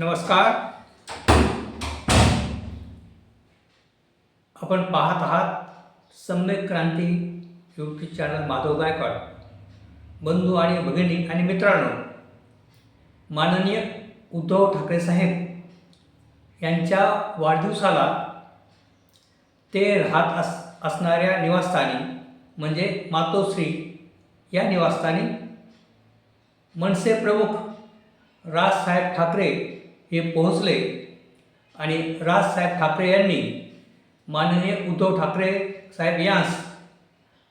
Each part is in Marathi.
नमस्कार. आपण पाहत आहात सम्यक क्रांती यूट्यूब चॅनल माधव गायकवाड. बंधू आणि भगिनी आणि मित्रांनो माननीय उद्धव ठाकरे साहेब यांच्या वाढदिवसाला ते राहत अस असणाऱ्या निवासस्थानी म्हणजे मातोश्री या निवासस्थानी मनसे प्रमुख राजसाहेब ठाकरे हे पोहोचले. आणि राजसाहेब ठाकरे यांनी माननीय उद्धव ठाकरे साहेब यांस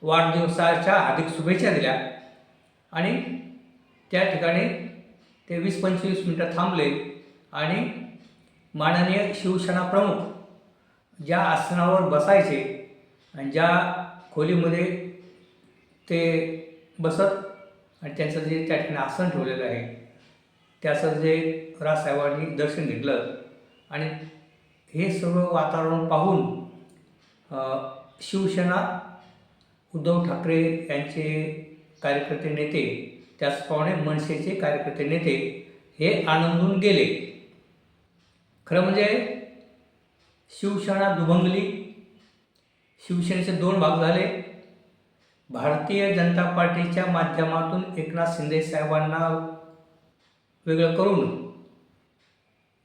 वाढदिवसाच्या हार्दिक शुभेच्छा दिल्या. आणि त्या ठिकाणी ते वीस पंचवीस मिनटं थांबले. आणि माननीय शिवसेना प्रमुख ज्या आसनावर बसायचे आणि ज्या खोलीमध्ये ते बसत आणि त्यांचं जे त्या ठिकाणी आसन ठेवलेलं आहे त्याचं जे राजसाहेबांनी दर्शन घेतलं आणि हे सर्व वातावरण पाहून शिवसेना उद्धव ठाकरे यांचे कार्यकर्ते नेते त्याचप्रमाणे मनसेचे कार्यकर्ते नेते हे आनंदून गेले. खरं म्हणजे शिवसेना दुभंगली शिवसेनेचे दोन भाग झाले. भारतीय जनता पार्टीच्या माध्यमातून एकनाथ शिंदे साहेबांना वेगळं करून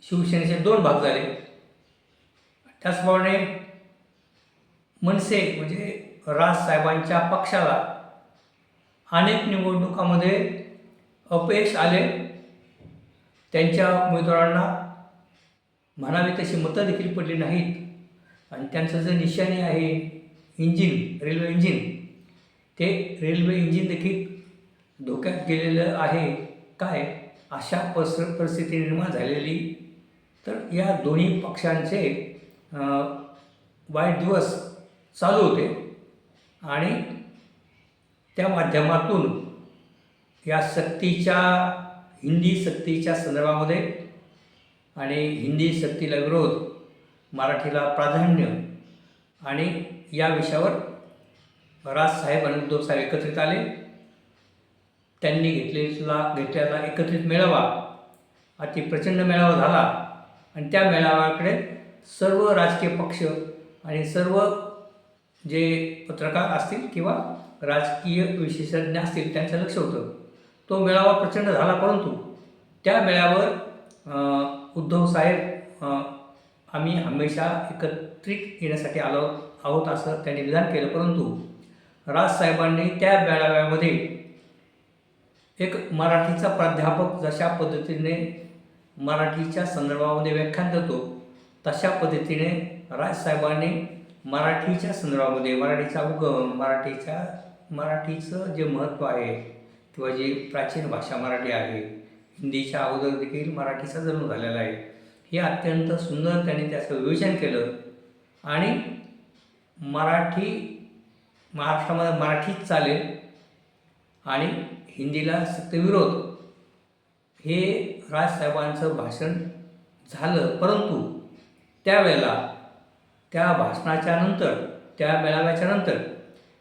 शिवसेनेचे दोन भाग झाले. त्याचप्रमाणे मनसे म्हणजे राजसाहेबांच्या पक्षाला अनेक निवडणुकामध्ये अपयश आले. त्यांच्या उमेदवारांना म्हणावी तशी मतं देखील पडली नाहीत. आणि त्यांचं जे निशाणी आहे इंजिन रेल्वे इंजिन ते रेल्वे इंजिन देखील धोक्यात गेलेलं आहे. काय? अशा पस परिस्थिती निर्माण झालेली. तर या दोन्ही पक्षांचे वाईट दिवस चालू होते. आणि त्या माध्यमातून या सक्तीच्या हिंदी सक्तीच्या संदर्भामध्ये आणि हिंदी सक्तीला विरोध मराठीला प्राधान्य आणि या विषयावर राजसाहेब आणि उद्धव साहेब एकत्रित आले. त्यांनी घेतलेला घेतलेला एकत्रित मेळावा अति प्रचंड मेळावा झाला. आणि त्या मेळाव्याकडे सर्व राजकीय पक्ष आणि सर्व जे पत्रकार असतील किंवा राजकीय विशेषज्ञ असतील त्यांचं लक्ष होतं. तो मेळावा प्रचंड झाला परंतु त्या मेळावर उद्धव साहेब आम्ही हमेशा एकत्रित येण्यासाठी आलो आहोत असं त्यांनी विधान केलं. परंतु राजसाहेबांनी त्या मेळाव्यामध्ये एक मराठीचा प्राध्यापक जशा पद्धतीने मराठीच्या संदर्भामध्ये व्याख्यान देतो तशा पद्धतीने राजसाहेबांनी मराठीच्या संदर्भामध्ये मराठीचा उगम मराठीच्या मराठीचं जे महत्त्व आहे किंवा जी प्राचीन भाषा मराठी आहे हिंदीच्या अगोदर देखील मराठीचा जन्म झालेला आहे हे अत्यंत सुंदर त्यांनी त्याचं विवेचन केलं. आणि मराठी महाराष्ट्रामध्ये मराठीच चालेल आणि हिंदीला सक्त विरोध हे राजसाहेबांचं भाषण झालं परंतु त्यावेळेला त्या भाषणाच्या नंतर त्या मेळाव्याच्या नंतर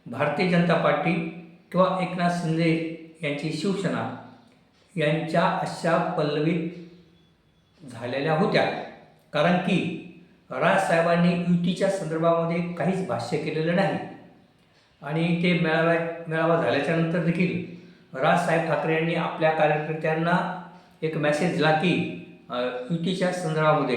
भारतीय जनता पार्टी किंवा एकनाथ शिंदे यांची शिवसेना यांच्या अशा पल्लवीत झालेल्या होत्या. कारण की राजसाहेबांनी युतीच्या संदर्भामध्ये काहीच भाष्य केलेलं नाही. आणि ते मेळाव्या मेळावा झाल्याच्यानंतर देखील राजसाहेब ठाकरे यांनी आपल्या कार्यकर्त्यांना एक मेसेज दिला की युतीच्या संदर्भामध्ये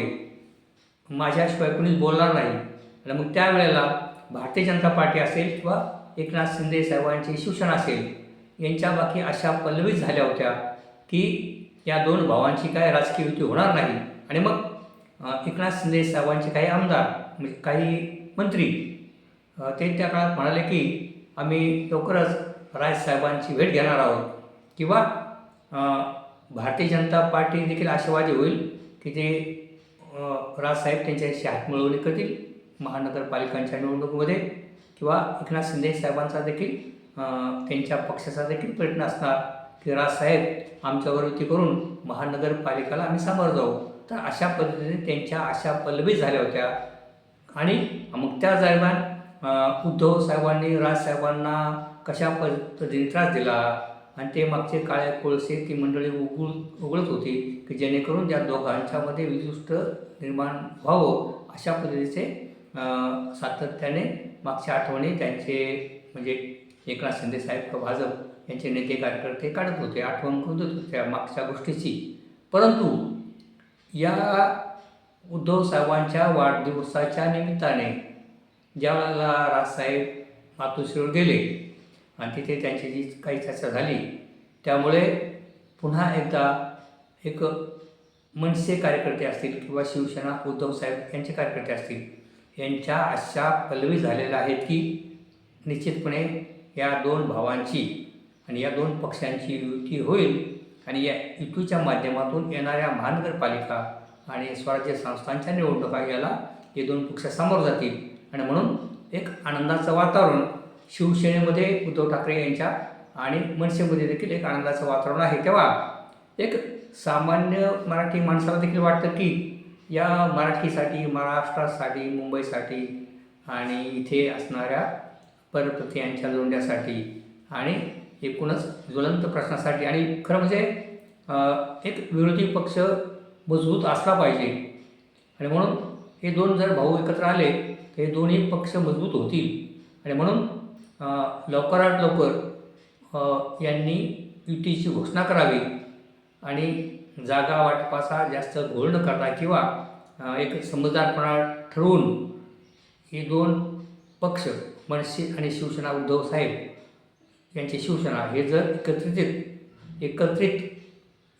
माझ्याशिवाय कोणीच बोलणार नाही. आणि मग त्यावेळेला भारतीय जनता पार्टी असेल किंवा एकनाथ शिंदे साहेबांची शिवसेना असेल यांच्या बाकी अशा पल्लवीत झाल्या होत्या की या दोन भावांची काय राजकीय युती होणार नाही. आणि मग एकनाथ शिंदे साहेबांचे काही आमदार म्हणजे काही मंत्री ते त्या काळात म्हणाले की आम्ही लवकरच राजसाहेबांची भेट घेणार आहोत. किंवा भारतीय जनता पार्टी देखील आशावादी होईल की ते राजसाहेब त्यांच्याशी हातमिळवणी करतील महानगरपालिकांच्या निवडणुकीमध्ये. किंवा एकनाथ शिंदे साहेबांचा देखील त्यांच्या पक्षाचा देखील प्रयत्न असणार की राजसाहेब आमच्यावर युती करून महानगरपालिकाला आम्ही सामोरं जाऊ. तर अशा पद्धतीने त्यांच्या आशा पल्लवीत झाल्या होत्या. आणि मग त्या दरम्यान उद्धव साहेबांनी राजसाहेबांना कशा पद्धतीने त्रास दिला आणि ते मागचे काळे कोळसे ती मंडळी उघड उघडत होती की जेणेकरून त्या दोघांच्यामध्ये विशिष्ट निर्माण व्हावं अशा पद्धतीचे सातत्याने मागच्या आठवणी त्यांचे म्हणजे एकनाथ शिंदे साहेब भाजप यांचे नेते कार्यकर्ते काढत होते आठवण करून देत होते त्या मागच्या गोष्टीची. परंतु या उद्धव साहेबांच्या वाढदिवसाच्या निमित्ताने ज्यावेळेला राजसाहेब मातोश्रीवर गेले आणि तिथे त्यांची जी काही चर्चा झाली त्यामुळे पुन्हा एकदा एक मनसे कार्यकर्ते असतील किंवा शिवसेना उद्धव साहेब यांचे कार्यकर्ते असतील यांच्या अशा पल्लवी झालेल्या आहेत की निश्चितपणे या दोन भावांची आणि या दोन पक्षांची युती होईल आणि या युतीच्या माध्यमातून येणाऱ्या महानगरपालिका आणि स्वराज्य संस्थांच्या निवडणुका याला हे दोन पक्ष सामोर जातील. आणि म्हणून एक आनंदाचं वातावरण शिवसेनेमध्ये उद्धव ठाकरे यांच्या आणि मनसेमध्ये देखील एक आनंदाचं वातावरण आहे. तेव्हा एक सामान्य मराठी माणसाला देखील वाटतं की या मराठीसाठी महाराष्ट्रासाठी मुंबईसाठी आणि इथे असणाऱ्या परप्रती यांच्या जोडण्यासाठी आणि एकूणच ज्वलंत प्रश्नासाठी आणि खरं म्हणजे एक विरोधी पक्ष मजबूत असला पाहिजे. आणि म्हणून हे दोन जर भाऊ एकत्र आले तर हे दोन्ही पक्ष मजबूत होतील. आणि म्हणून लवकरात लवकर यांनी युतीची घोषणा करावी आणि जागा वाटपाचा जास्त घोळ न करता किंवा एक समजदारपणा ठरवून हे दोन पक्ष मनसे आणि शिवसेना उद्धव साहेब यांची शिवसेना हे जर एकत्रित एकत्रित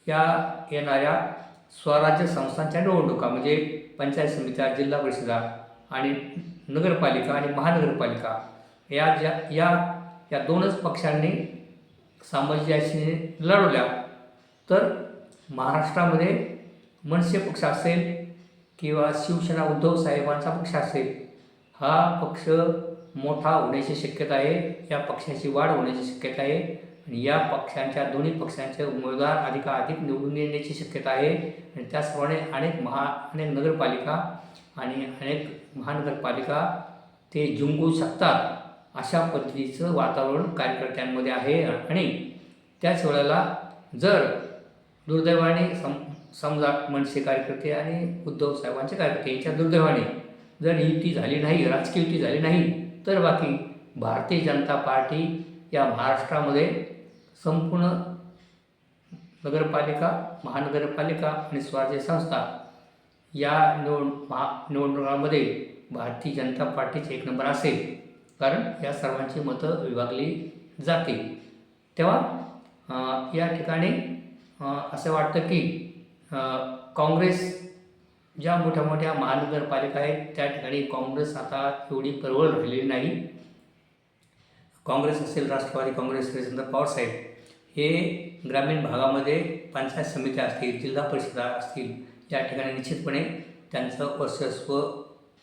या येणाऱ्या स्वराज्य संस्थांच्या निवडणुका म्हणजे पंचायत समित्या जिल्हा परिषदा आणि नगरपालिका आणि महानगरपालिका या ज्या या या दोनच पक्षांनी सामंजस्याने लढवल्या तर महाराष्ट्रामध्ये मनसे पक्ष असेल किंवा शिवसेना उद्धव साहेबांचा पक्ष असेल हा पक्ष मोठा होण्याची शक्यता आहे या पक्षाची वाढ होण्याची शक्यता आहे आणि या पक्षांच्या दोन्ही पक्षांचे उमेदवार अधिकाधिक निवडून येण्याची शक्यता आहे. आणि त्याचप्रमाणे अनेक महा अनेक नगरपालिका आणि अनेक महानगरपालिका ते जिंकू शकतात. अशा पद्धतीचं वातावरण कार्यकर्त्यांमध्ये आहे आणि त्याच वेळेला जर दुर्दैवाने सम समजा मनसे कार्यकर्ते आणि उद्धव साहेबांचे कार्यकर्ते यांच्या दुर्दैवाने जर युती झाली नाही राजकीय युती झाली नाही तर बाकी भारतीय जनता पार्टी या महाराष्ट्रामध्ये संपूर्ण नगरपालिका महानगरपालिका आणि स्वराज्य संस्था या निवड महा निवडणुकांमध्ये भारतीय जनता पार्टीचे एक नंबर असेल. कारण या सर्वांची मतं विभागली जाते. तेव्हा या ठिकाणी असं वाटतं की काँग्रेस ज्या मोठ्या मोठ्या महानगरपालिका आहेत त्या ठिकाणी काँग्रेस आता एवढी परवड राहिलेली नाही. काँग्रेस असेल राष्ट्रवादी काँग्रेस हरिश्चंद्र पवारसाहेब हे ग्रामीण भागामध्ये पंचायत समित्या असतील जिल्हा परिषदा असतील या ठिकाणी निश्चितपणे त्यांचं वर्चस्व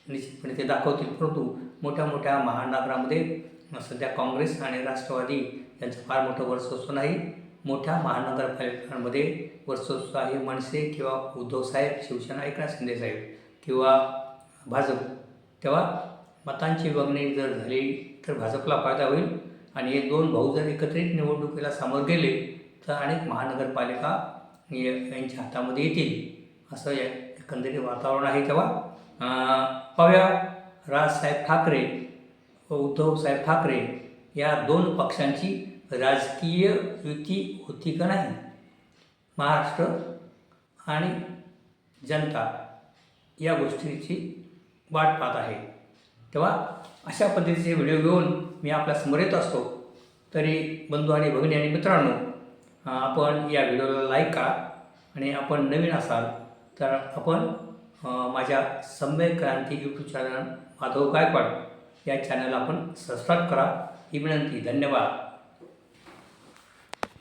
निश्चितपणे ते दाखवतील. परंतु मोठ्या मोठ्या महानगरामध्ये सध्या काँग्रेस आणि राष्ट्रवादी यांचं फार मोठं वर्चस्व नाही. मोठ्या महानगरपालिकांमध्ये वर्चस्व आहे मनसे किंवा उद्धव साहेब शिवसेना एकनाथ शिंदे साहेब किंवा भाजप. तेव्हा मतांची विभागणी जर झाली तर भाजपला फायदा होईल. आणि हे दोन भाऊ जर एकत्रित निवडणुकीला सामोर गेले तर अनेक महानगरपालिका यांच्या हातामध्ये येतील. असं एकंदरीत वातावरण आहे तेव्हा. पाहूया राजसाहेब ठाकरे उद्धवसाहेब ठाकरे या दोन पक्षांची राजकीय युती होती का नाही? महाराष्ट्र आणि जनता या गोष्टीची वाट पाहत आहे. तेव्हा अशा पद्धतीचे व्हिडिओ घेऊन मी आपल्यासमोर येत असतो. तरी बंधू आणि भगिनी आणि मित्रांनो आपण या व्हिडिओला लाईक करा आणि आपण नवीन असाल तर आपण माझ्या सम्यक क्रांती यूट्यूब चॅनल माधव गायकवाड या चॅनल आपण सबस्क्राईब करा. ही विनंती. धन्यवाद.